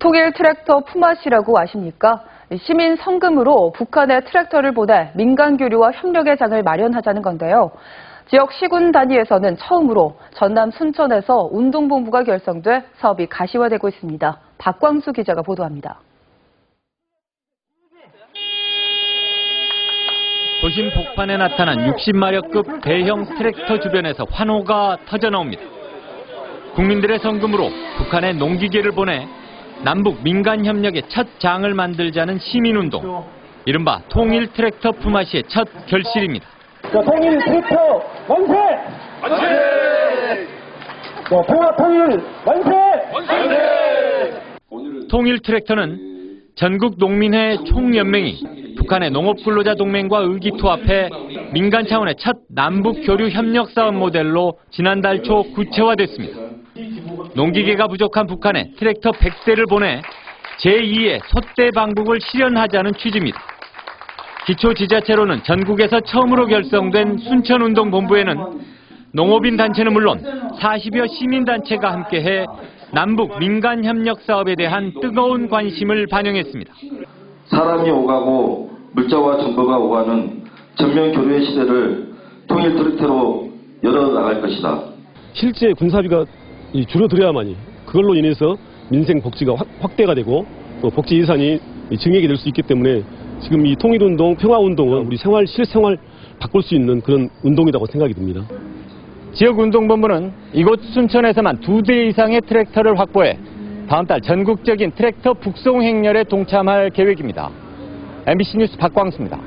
통일 트랙터 품앗이라고 아십니까? 시민 성금으로 북한에 트랙터를 보내 민간 교류와 협력의 장을 마련하자는 건데요. 지역 시군 단위에서는 처음으로 전남 순천에서 운동본부가 결성돼 사업이 가시화되고 있습니다. 박광수 기자가 보도합니다. 도심 복판에 나타난 60마력급 대형 트랙터 주변에서 환호가 터져나옵니다. 국민들의 성금으로 북한에 농기계를 보내 남북 민간 협력의 첫 장을 만들자는 시민운동. 이른바 통일 트랙터 품앗이의 첫 결실입니다. 자, 통일 트랙터 만세! 만세! 자, 통합 통일 만세! 통일 트랙터는 전국 농민회 총연맹이 북한의 농업근로자 동맹과 의기투합해 민간 차원의 첫 남북 교류 협력 사업 모델로 지난달 초 구체화됐습니다. 농기계가 부족한 북한에 트랙터 100대를 보내 제2의 소대 방북을 실현하자는 취지입니다. 기초 지자체로는 전국에서 처음으로 결성된 순천운동본부에는 농업인 단체는 물론 40여 시민단체가 함께해 남북 민간 협력 사업에 대한 뜨거운 관심을 반영했습니다. 사람이 오가고 물자와 정보가 오가는 전면 교류의 시대를 통일 트랙터로 열어나갈 것이다. 실제 군사비가 이 줄어들어야만이 그걸로 인해서 민생 복지가 확- 확대가 되고 또 복지 예산이 이 증액이 될 수 있기 때문에 지금 이 통일운동, 평화운동은 우리 생활, 실생활 바꿀 수 있는 그런 운동이라고 생각이 듭니다. 지역운동본부는 이곳 순천에서만 두 대 이상의 트랙터를 확보해 다음 달 전국적인 트랙터 북송 행렬에 동참할 계획입니다. MBC 뉴스 박광수입니다.